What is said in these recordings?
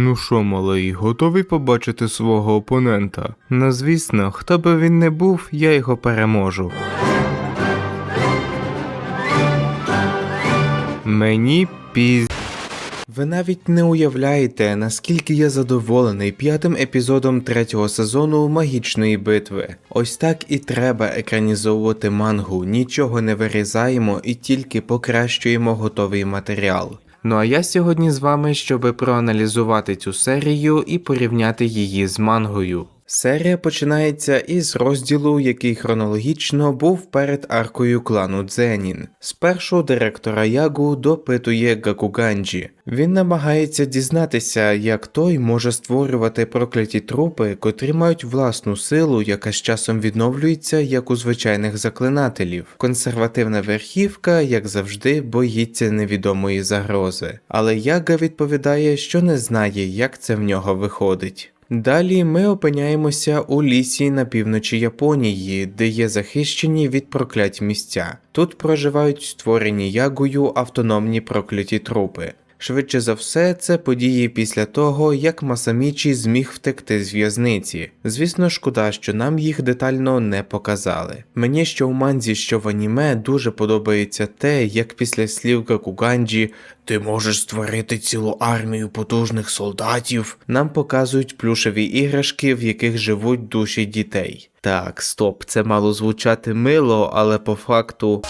Ну що, малий, готовий побачити свого опонента? Ну звісно, хто би він не був, я його переможу. Мені піз. Ви навіть не уявляєте, наскільки я задоволений п'ятим епізодом третього сезону магічної битви. Ось так і треба екранізовувати мангу, нічого не вирізаємо і тільки покращуємо готовий матеріал. Ну а я сьогодні з вами, щоб проаналізувати цю серію і порівняти її з мангою. Серія починається із розділу, який хронологічно був перед аркою клану Дзенін. Спершу директора Ягу допитує Гакуганджі. Він намагається дізнатися, як той може створювати прокляті трупи, котрі мають власну силу, яка з часом відновлюється, як у звичайних заклинателів. Консервативна верхівка, як завжди, боїться невідомої загрози. Але Яга відповідає, що не знає, як це в нього виходить. Далі ми опиняємося у лісі на півночі Японії, де є захищені від проклять місця. Тут проживають створені ягою автономні прокляті трупи. Швидше за все, це події після того, як Масамічі зміг втекти з в'язниці. Звісно, шкода, що нам їх детально не показали. Мені що в манзі, що в аніме дуже подобається те, як після слів Гакуганджі ти можеш створити цілу армію потужних солдатів. Нам показують плюшеві іграшки, в яких живуть душі дітей. Так, стоп, це мало звучати мило, але по факту.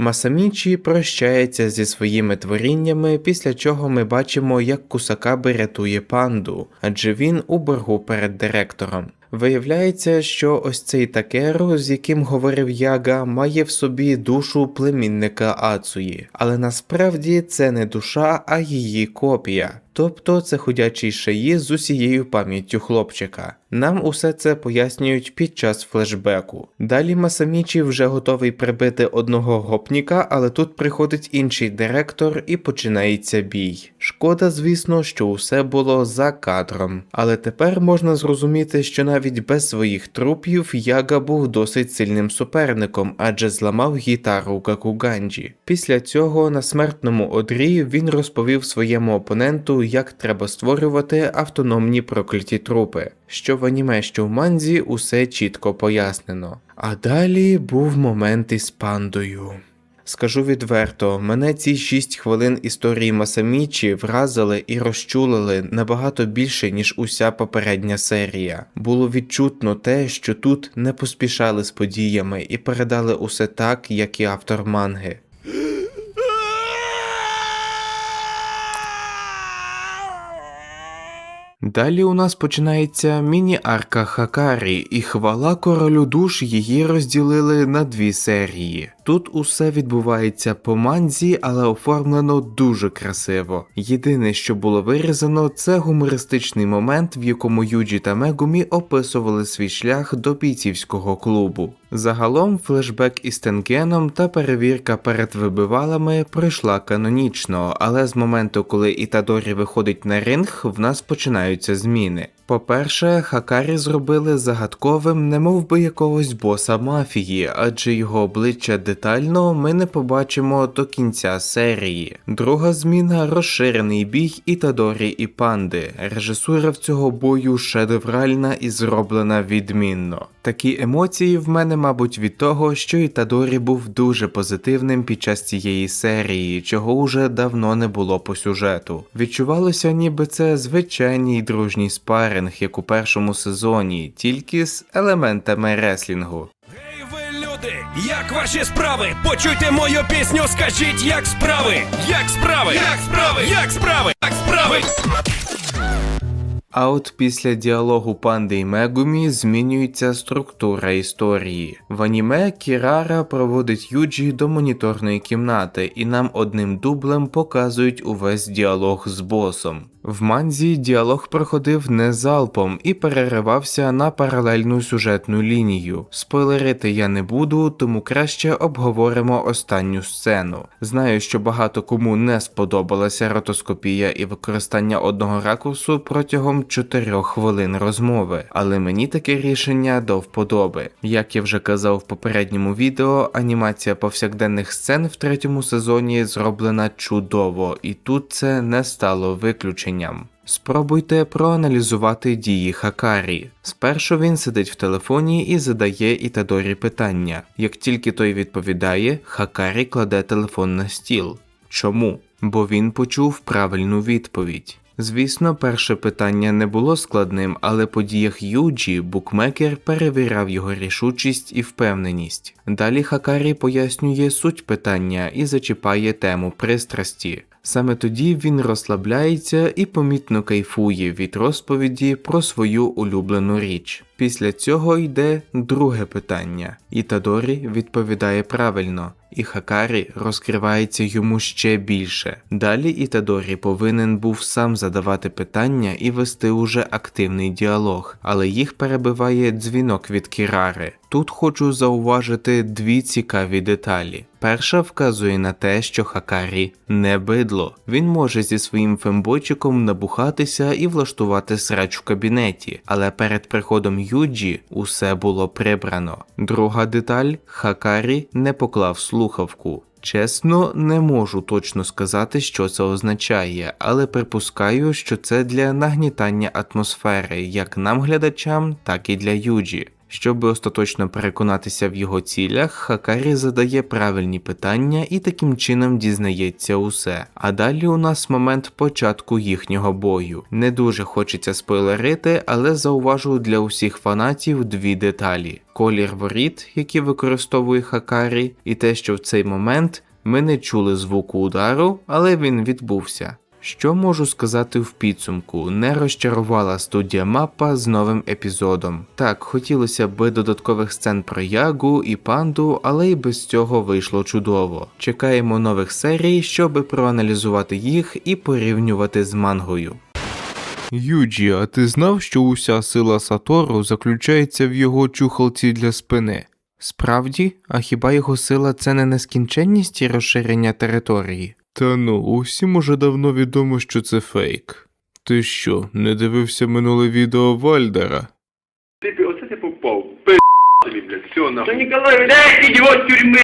Масамічі прощається зі своїми творіннями, після чого ми бачимо, як Кусакаби рятує панду, адже він у боргу перед директором. Виявляється, що ось цей такеру, з яким говорив Яга, має в собі душу племінника Ацуї, але насправді це не душа, а її копія. Тобто це ходячий шиї з усією пам'яттю хлопчика. Нам усе це пояснюють під час флешбеку. Далі Масамічі вже готовий прибити одного гопніка, але тут приходить інший директор і починається бій. Шкода, звісно, що усе було за кадром. Але тепер можна зрозуміти, що навіть без своїх трупів Яга був досить сильним суперником, адже зламав гітару Гакуганджі. Після цього на смертному одрі він розповів своєму опоненту, як треба створювати автономні прокляті трупи. Що в аніме, що в манзі, усе чітко пояснено. А далі був момент із пандою. Скажу відверто, мене ці 6 хвилин історії Масамічі вразили і розчулили набагато більше, ніж уся попередня серія. Було відчутно те, що тут не поспішали з подіями і передали усе так, як і автор манги. Далі у нас починається міні-арка Хакарі, і хвала королю душ її розділили на дві серії. Тут усе відбувається по манзі, але оформлено дуже красиво. Єдине, що було вирізано, це гумористичний момент, в якому Юджі та Мегумі описували свій шлях до бійцівського клубу. Загалом флешбек із Тенгеном та перевірка перед вибивалами пройшла канонічно, але з моменту, коли Ітадорі виходить на ринг, в нас починаються зміни. По-перше, Хакарі зробили загадковим, немов би якогось боса мафії, адже його обличчя детально ми не побачимо до кінця серії. Друга зміна розширений бій Ітадорі і панди. Режисура в цього бою шедевральна і зроблена відмінно. Такі емоції в мене, мабуть, від того, що Ітадорі був дуже позитивним під час цієї серії, чого уже давно не було по сюжету. Відчувалося, ніби це звичайний дружній спаринг, як у першому сезоні, тільки з елементами реслінгу. Гей, ви люди, як ваші справи? Почуйте мою пісню, скажіть, як справи? Як справи? Як справи? Як справи? Як справи? А от після діалогу панди і Мегумі змінюється структура історії. В аніме Кірара проводить Юджі до моніторної кімнати, і нам одним дублем показують увесь діалог з босом. В манзі діалог проходив не залпом і переривався на паралельну сюжетну лінію. Спойлерити я не буду, тому краще обговоримо останню сцену. Знаю, що багато кому не сподобалася ротоскопія і використання одного ракурсу протягом 4 хвилин розмови, але мені таке рішення до вподоби. Як я вже казав в попередньому відео, анімація повсякденних сцен в третьому сезоні зроблена чудово, і тут це не стало виключенням. Спробуйте проаналізувати дії Хакарі. Спершу він сидить в телефоні і задає Ітадорі питання. Як тільки той відповідає, Хакарі кладе телефон на стіл. Чому? Бо він почув правильну відповідь. Звісно, перше питання не було складним, але по діях Юджі букмекер перевіряв його рішучість і впевненість. Далі Хакарі пояснює суть питання і зачіпає тему пристрасті. Саме тоді він розслабляється і помітно кайфує від розповіді про свою улюблену річ. Після цього йде друге питання. і Тадорі відповідає правильно, і Хакарі розкривається йому ще більше. Далі Ітадорі повинен був сам задавати питання і вести уже активний діалог, але їх перебиває дзвінок від Кірари. Тут хочу зауважити дві цікаві деталі. Перша вказує на те, що Хакарі не бидло. Він може зі своїм фембойчиком набухатися і влаштувати срач в кабінеті, але перед приходом Юджі усе було прибрано. Друга деталь Хакарі не поклав слухавку. Чесно, не можу точно сказати, що це означає, але припускаю, що це для нагнітання атмосфери як нам, глядачам, так і для Юджі. Щоб остаточно переконатися в його цілях, Хакарі задає правильні питання і таким чином дізнається усе. А далі у нас момент початку їхнього бою. Не дуже хочеться спойлерити, але зауважу для усіх фанатів дві деталі: колір воріт, які використовує Хакарі, і те, що в цей момент ми не чули звуку удару, але він відбувся. Що можу сказати в підсумку? Не розчарувала студія мапа з новим епізодом. Так, хотілося б додаткових сцен про Ягу і панду, але й без цього вийшло чудово. Чекаємо нових серій, щоб проаналізувати їх і порівнювати з мангою. Юджі, а ти знав, що уся сила Сатору заключається в його чухалці для спини? Справді, а хіба його сила це не нескінченність і розширення території? Та ну, усім уже давно відомо, що це фейк. Ти що, не дивився минуле відео Вальдера? Ти, оце ти попав. Пи*** тобі, блядь, все нахуй. Та Ніколай, блядь, ідіот тюрми,